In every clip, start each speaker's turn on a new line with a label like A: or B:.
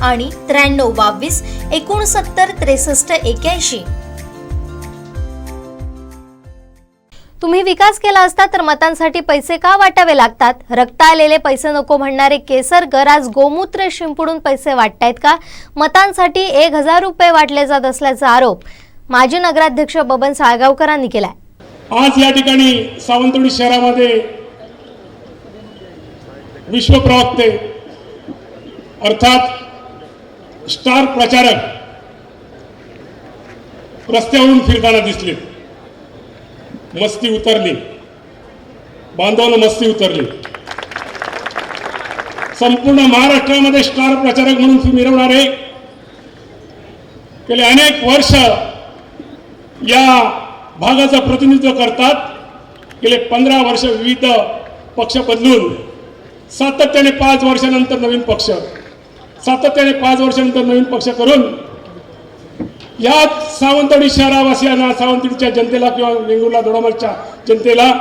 A: आणि त्र्याण्णव बावीस एकोणसत्तर त्रेसष्ट एक्याऐंशी. तुम्ही विकास केला असता तर मतांसाठी पैसे का वाटावे लागतात? रक्त आलेले पैसे नको म्हणणारे केसरकर आज गोमूत्र शिंपडून पैसे वाटतायत का? मतांसाठी एक हजार रुपये वाटले जात असल्याचा आरोप माजी नगराध्यक्ष बबन साळगावकरांनी केलाय.
B: आज या ठिकाणी सावंतवाडी शहरामध्ये विश्वप्रवक्ते अर्थात स्टार प्रचारक रस्त्यावरून फिरताना दिसले. मस्ती उतरली. बांधवानं मस्ती उतरली. संपूर्ण महाराष्ट्रामध्ये स्टार प्रचारक म्हणून मिरवणारे गेले अनेक वर्ष या भागाचं प्रतिनिधित्व करतात. गेले पंधरा वर्ष विविध पक्ष बदलून सातत्याने पाच वर्षानंतर नवीन पक्ष. सातत्याने पाच वर्षानंतर नवीन पक्ष करून या सावंतवाडी शहरावासियांना सावंतवाडीच्या जनतेला किंवा वेंगुर्ला दोडामार्गच्या जनतेला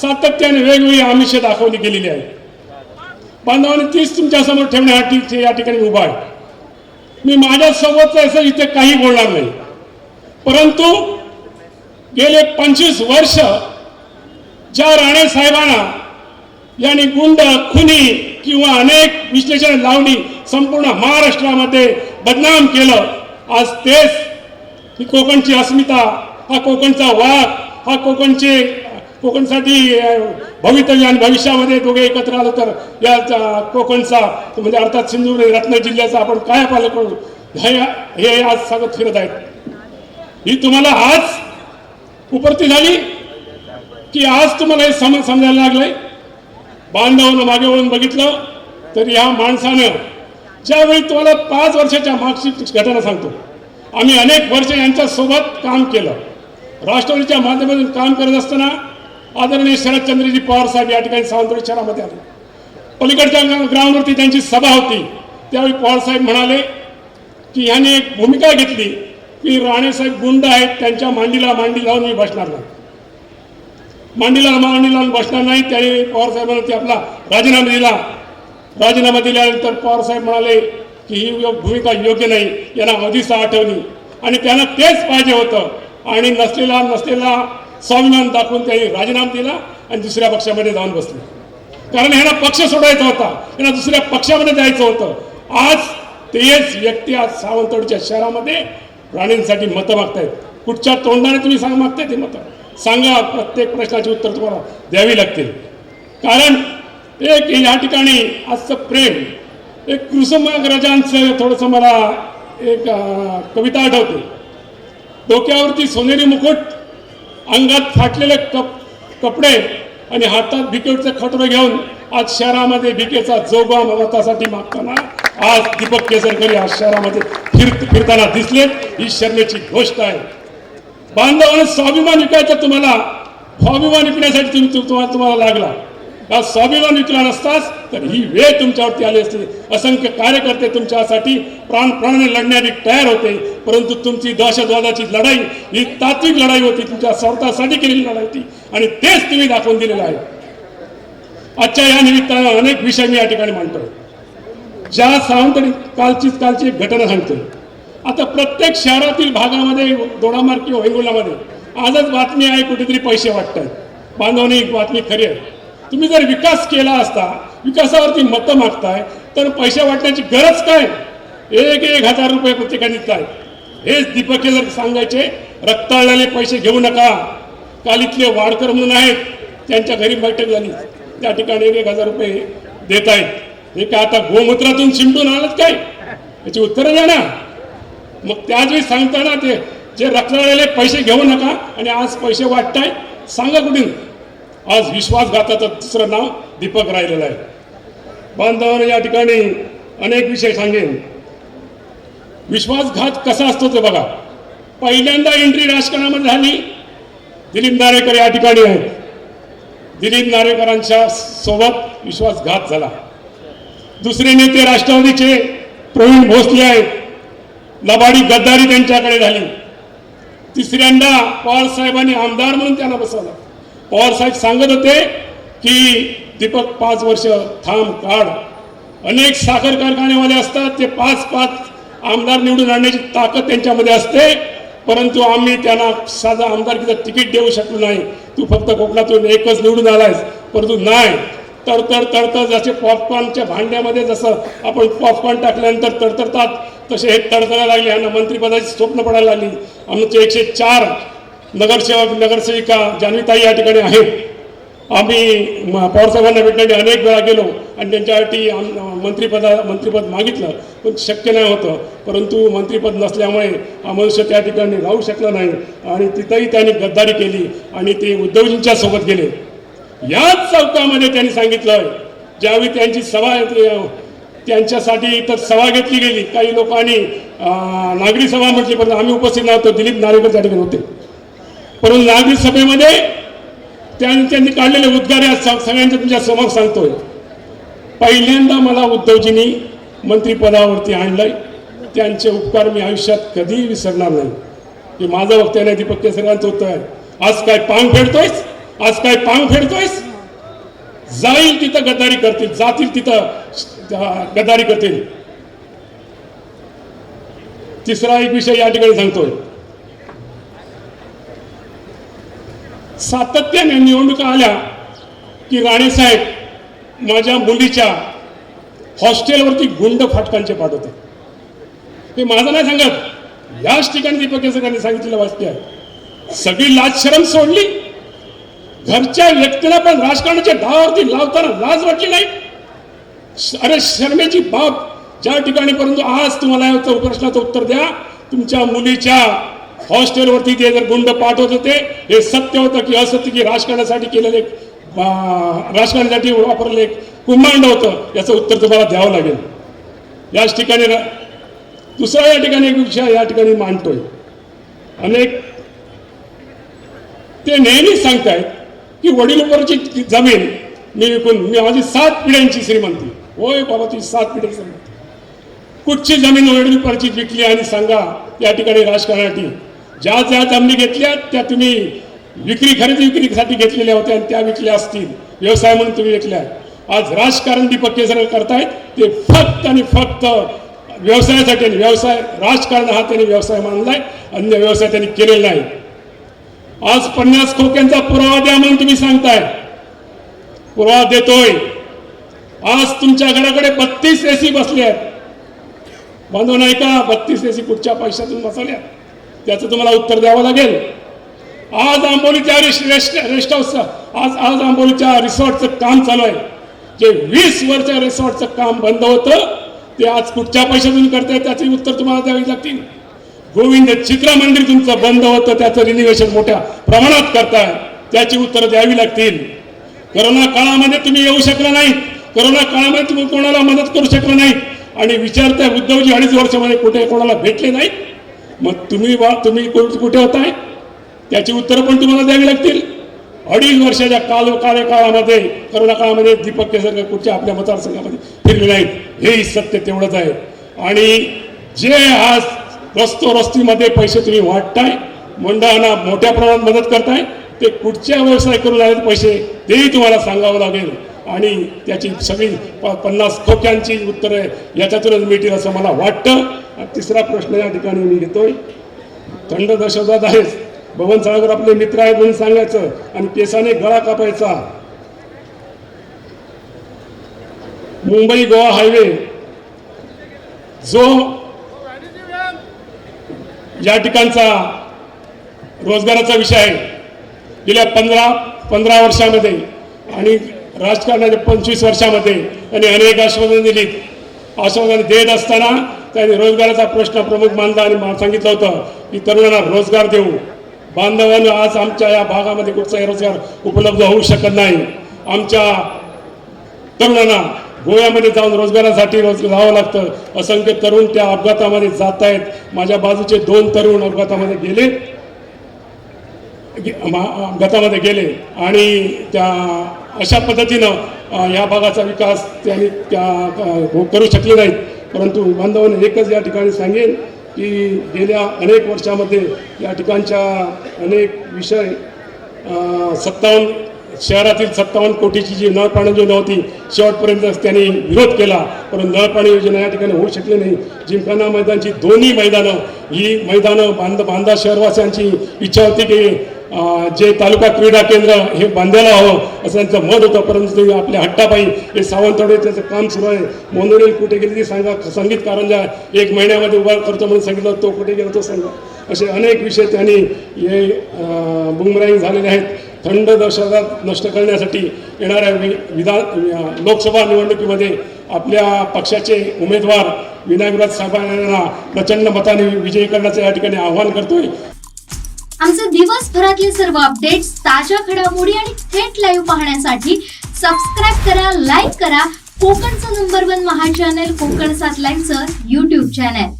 B: सातत्याने वेगवेगळी आमिषे दाखवली गेलेली आहे बांधवांनी तीच तुमच्यासमोर ठेवण्यासाठी या ठिकाणी उभा आहे. मी माझ्यासोबत असं इथे काही बोलणार नाही. परंतु गेले पंचवीस वर्ष ज्या राणे साहेबांना यांनी गुंड खुनी किंवा अनेक विश्लेषण लावणी संपूर्ण महाराष्ट्रामध्ये बदनाम केलं. आज तेच ही कोकणची अस्मिता हा कोकणचा वाद हा कोकणचे कोकणसाठी भवितव्य आणि भविष्यामध्ये दोघे एकत्र आलं तर या कोकणचा म्हणजे अर्थात सिंधुदुर्ग रत्न जिल्ह्याचा आपण काय पालन करू. हे हे आज सांगत फिरत आहेत. ही तुम्हाला आज उपरती झाली की आज तुम्हाला हे सम समजायला लागलंय. बांधवानं मागे वळून बघितलं तर या माणसानं ज्यावेळी तुम्हाला पाच वर्षाच्या मागची घटना सांगतो आम्ही अनेक वर्ष यांच्यासोबत काम केलं. राष्ट्रवादीच्या माध्यमातून काम करत असताना आदरणीय शरदचंद्रजी पवार साहेब या ठिकाणी सावंतवाडी शहरामध्ये आले. पलीकडच्या ग्राउंडवरती त्यांची सभा होती. त्यावेळी पवार साहेब म्हणाले की ह्याने एक भूमिका घेतली की राणेसाहेब गुंड आहेत त्यांच्या मांडीला मांडी लावून मी बसणार नाही. मांडीला मांडी लावून बसणार नाही. त्याने पवारसाहेबांना ते आपला राजीनामा दिला. राजीनामा दिल्यानंतर पवार साहेब म्हणाले की ही भूमिका योग्य नाही. यांना आधीच आठवली आणि त्यांना तेच पाहिजे होतं. आणि नसलेला नसलेला स्वाभिमान दाखवून त्यांनी राजीनामा दिला आणि दुसऱ्या पक्षामध्ये जाऊन बसले. कारण ह्यांना पक्ष सोडायचा होता. यांना दुसऱ्या पक्षामध्ये जायचं होतं. आज तेच व्यक्ती आज सावंतवाडीच्या शहरामध्ये राणींसाठी मतं मागतायत. कुठच्या तोंडाने तुम्ही सांग मागताय ते मतं. सांगा प्रत्येक प्रश्नाची उत्तर तुम्हाला द्यावी लागतील. कारण एक या ठिकाणी आजचं प्रेम एक कुसुमाग्रजांचं थोडंसं मला एक कविता आठवते. डोक्यावरती सोनेरी मुकुट अंगात फाटलेले कप कपडे आणि हातात भिकेचं खटरं घेऊन आज शहरामध्ये भिकेचा जोगा मतासाठी मागताना आज दीपक केसरकर या शहरामध्ये फिर फिरताना दिसलेत ही शर्मेची गोष्ट आहे. बांधवाने स्वाभिमान विकायचा तुम्हाला स्वाभिमान विकण्यासाठी तुम्ही तुम्हाला तुम्हाला लागला. का स्वाभिमान विकला नसताच तर ही वेळ तुमच्यावरती आली असते. असंख्य कार्यकर्ते तुमच्यासाठी प्राणप्राणाने लढण्यासाठी तयार होते परंतु तुमची दहशतवादाची लढाई ही तात्विक लढाई होती तुमच्या स्वार्थासाठी केलेली लढाई होती. आणि तेच तुम्ही दाखवून दिलेलं आहे. आजच्या या निमित्तानं अनेक विषय मी या ठिकाणी मांडतो ज्या सावंतवाडी कालचीच कालची घटना सांगतोय. आता प्रत्येक शहरातील भागामध्ये दोडामार किंवा वैगुलामध्ये आजच बातमी आहे कुठेतरी पैसे वाटतात. बांधवणी एक बातमी खरी आहे. तुम्ही जर विकास केला असता विकासावरती मतं मागताय तर पैसे वाटण्याची गरज काय? एक एक हजार रुपये प्रत्येकाने आहेत हेच दीपक जर सांगायचे रक्ताळलेले पैसे घेऊ नका. काल इथले वाडकर म्हणून आहेत त्यांच्या घरी बैठक झाली. त्या ठिकाणी एक एक हजार रुपये देत आहेत हे काय आता गोमूत्रातून शिंपून आणत काय? याची उत्तरं द्या ना. मग त्याच वेळी सांगताना ते जे रक्ताळलेले पैसे घेऊ नका आणि आज पैसे वाटताय सांगा कुठून? आज विश्वासघाताचं दुसरं नाव दीपक राहिलेलं आहे. बांधवांना या ठिकाणी अनेक विषय सांगेन. विश्वासघात कसा असतो ते बघा. पहिल्यांदा एंट्री राजकारणामध्ये झाली. दिलीप नारेकर या ठिकाणी आहेत दिलीप नारेकरांच्या सोबत विश्वासघात झाला. दुसरे नेते राष्ट्रवादीचे प्रवीण भोसले आहेत. लबाडी गद्दारी त्यांच्याकडे झाली. तिसऱ्यांदा पवार साहेबांनी आमदार म्हणून त्यांना बसवलं. पवारसाहेब सांगत होते की दीपक पाच वर्ष थांब काढ. अनेक साखर कारखानेवाले असतात ते पाच पाच आमदार निवडून आणण्याची ताकद त्यांच्यामध्ये असते. परंतु आम्ही त्यांना साधा आमदारकीचं तिकीट देऊ शकलो नाही. तू फक्त कोकणातून एकच निवडून आलायस परंतु नाही. तडतड तडतड जसे पॉपकॉर्नच्या भांड्यामध्ये जसं आपण पॉपकॉर्न टाकल्यानंतर तडतडतात तसे हे तडतडायला लागले. यांना मंत्रिपदाची स्वप्न पडायला लागली. आमचे एकशे चार नगरसेवक नगरसेविका जान्हवीताई या ठिकाणी आहेत. आम्ही पवारसाहेबांना भेटण्यासाठी अनेक वेळा गेलो आणि त्यांच्यासाठी आम- मंत्रिपदा मंत्रिपद मागितलं. पण शक्य नाही होतं. परंतु मंत्रिपद नसल्यामुळे हा मनुष्य त्या ठिकाणी राहू शकला नाही. आणि तिथंही त्यांनी गद्दारी केली आणि ते उद्धवजींच्या सोबत गेले. याच चौकामध्ये त्यांनी सांगितलं ज्यावेळी त्यांची सभा त्यांच्यासाठी इथं सभा घेतली गेली. काही लोकांनी नागरी सभा म्हटली पण आम्ही उपस्थित नव्हतो. दिलीप नारेकर त्या ठिकाणी होते. परंतु नागरी सभेमध्ये त्यांनी त्यांनी काढलेले उद्गार स- सगळ्यांच्या तुमच्यासमोर सांगतोय. पहिल्यांदा मला उद्धवजींनी मंत्रिपदावरती आणलंय. त्यांचे उपकार मी आयुष्यात कधीही विसरणार नाही. हे माझं वक्तव्य नाही दीपक केसरकरांचं उत्तर आहे. आज काय पांग फेडतोयच आज काय पांग फेडतोयस? जाईल तिथं गद्दारी करतील जातील तिथं गद्दारी करतील. तिसरा एक विषय या ठिकाणी सांगतोय. सातत्याने निवडणुका आल्या की राणेसाहेब माझ्या मुलीच्या हॉस्टेलवरती गुंड फाटकांचे पाठवते हे माझं नाही सांगत. याच ठिकाणी दीपक केसरकरांनी सांगितलेलं वाक्य आहे. सगळी लाज शरम सोडली. घरच्या व्यक्तीला पण राजकारणाच्या डावावरती लावताना लाज वाटली नाही? अरे शर्मेची बाब. ज्या ठिकाणी परंतु आज तुम्हाला या उत्तर- प्रश्नाचं उत्तर द्या तुमच्या मुलीच्या हॉस्टेलवरती ते जर गुंड पाठवत होते हे सत्य होतं की असत्य की राजकारणासाठी केलेले एक, राजकारणासाठी वापरले एक कुंभांड होतं याचं उत्तर तुम्हाला द्यावं लागेल. याच ठिकाणी दुसरा या ठिकाणी एक विषय या ठिकाणी मांडतोय. अनेक ते नेहमी सांगतायत की वडीलवरची जमीन मी विकून मी माझी सात पिढ्यांची श्रीमंती होय बाबा तुझी सात पिढ्यांची श्रीमंती कुठची जमीन वडीलपरची विकली आणि सांगा या ठिकाणी राजकारणासाठी ज्या ज्या जमिनी घेतल्या त्या तुम्ही विक्री खरेदी विक्रीसाठी घेतलेल्या होत्या आणि त्या विकल्या असतील. व्यवसाय म्हणून तुम्ही विकल्या. आज राजकारण दीपक केसरकर करतायत ते फक्त आणि फक्त व्यवसायासाठी आणि व्यवसाय राजकारण हा त्यांनी व्यवसाय मानलाय अन्य व्यवसाय त्यांनी केलेला नाही. आज पन्नास खोक्यांचा पुरावा द्या म्हणून तुम्ही सांगताय. पुरावा देतोय. आज तुमच्या घराकडे बत्तीस एसी बसले आहेत. बांधव नाही का? बत्तीस एसी कुठच्या पैशातून बसवल्या. त्याचं तुम्हाला उत्तर द्यावं लागेल. आज आंबोलीच्या रेस्ट रेस्ट रेस्ट हाऊसचं आज आज आंबोलीच्या रिसॉर्टचं काम चालू आहे. जे वीस वर्ष रिसॉर्टचं काम बंद होतं ते आज कुठच्या पैशातून करताय त्याचे उत्तर तुम्हाला द्यावी लागतील. गोविंद चित्र मंदिर तुमचं बंद होतं त्याचं रिनिवेशन मोठ्या प्रमाणात करताय. त्याची उत्तरं द्यावी लागतील. करोना काळामध्ये तुम्ही येऊ शकला नाही. करोना काळामध्ये तुम्ही कोणाला मदत करू शकला नाही. आणि विचारताय उद्धवजी अडीच वर्षामध्ये कुठे कोणाला भेटले नाही मग तुम्ही बा तुम्ही कुठे होताय? त्याची उत्तरं पण तुम्हाला द्यावी लागतील. अडीच वर्षाच्या काल कार्यकाळामध्ये करोना काळामध्ये दीपक केसरकर कुठच्या आपल्या मतदारसंघामध्ये फिरले नाहीत. हेही सत्य तेवढंच आहे. आणि जे आज रस्तो रस्तीमध्ये पैसे तुम्ही वाटताय मंडळांना मोठ्या प्रमाणात मदत करताय ते कुठच्या व्यवसाय करून आलेत पैसे तेही तुम्हाला सांगावं लागेल. आणि त्याची सगळी प- पन्नास खोक्यांची उत्तरं याच्यातूनच मिळतील असं मला वाटतं. तिसरा प्रश्न या ठिकाणी मी घेतोय. थंड दशवतात आहेच भवन सागर आपले मित्र आहेत म्हणून सांगायचं आणि केसाने गळा कापायचा. मुंबई गोवा हायवे. जो या ठिकाणचा रोजगाराचा विषय आहे गेल्या पंधरा पंधरा वर्षामध्ये आणि राजकारणाच्या पंचवीस वर्षामध्ये त्यांनी अनेक आश्वासनं दिली आश्वासनं देत असताना त्यांनी रोजगाराचा प्रश्न प्रमुख मानला आणि सांगितलं होतं की तरुणांना रोजगार देऊ. बांधवांना आज आमच्या या भागामध्ये कुठचाही रोजगार उपलब्ध होऊ शकत नाही. आमच्या तरुणांना गोव्यामध्ये जाऊन रोजगारासाठी रोज जावं लागतं. असंख्य तरुण त्या अपघातामध्ये जात आहेत माझ्या बाजूचे दोन तरुण अपघातामध्ये गेले. गे- मा- अपघातामध्ये गेले. आणि त्या अशा पद्धतीनं या भागाचा विकास त्यांनी त्या हो, करू शकले नाहीत. परंतु बांधवांनी एकच या ठिकाणी सांगेन की गेल्या अनेक वर्षामध्ये या ठिकाणच्या अनेक विषय सत्तावन्न शहरातील सत्तावन्न कोटीची जी नळपाणी योजना होती शेवटपर्यंत त्यांनी विरोध केला. परंतु नळपाणी योजना या ठिकाणी होऊ शकली नाही. जिमखाना मैदानची दोन्ही मैदानं ही मैदानं बांध बांधा शहरवासियांची इच्छा होती की जे तालुका क्रीडा केंद्र हे बांधायला हवं असं त्यांचं मत होतं. परंतु ते आपल्या हट्टापाई हे सावंतवाडी त्याचं काम सुरू आहे मोनोरेल कुठे गेली ती सांगा संगीत कारंजा एक महिन्यामध्ये उभा करतो म्हणून सांगितलं तो कुठे गेला तो सांगा. असे अनेक विषय त्यांनी हे बुमराईंग झालेले आहेत. थंड दहशत नष्ट करण्यासाठी येणाऱ्या वि- विधान लोकसभा निवडणुकीमध्ये आपल्या पक्षाचे उमेदवार विनायकराज साहेब यांना प्रचंड मताने विजयी करण्याचं या ठिकाणी आवाहन करतोय.
C: आमचे दिवसभरातले सर्व अपडेट्स ताज्या घडामोडी आणि थेट लाईव्ह पाहण्यासाठी सबस्क्राईब करा लाईक करा. कोकणचं नंबर वन महा चॅनल कोकण सात लाईनचं युट्यूब चॅनल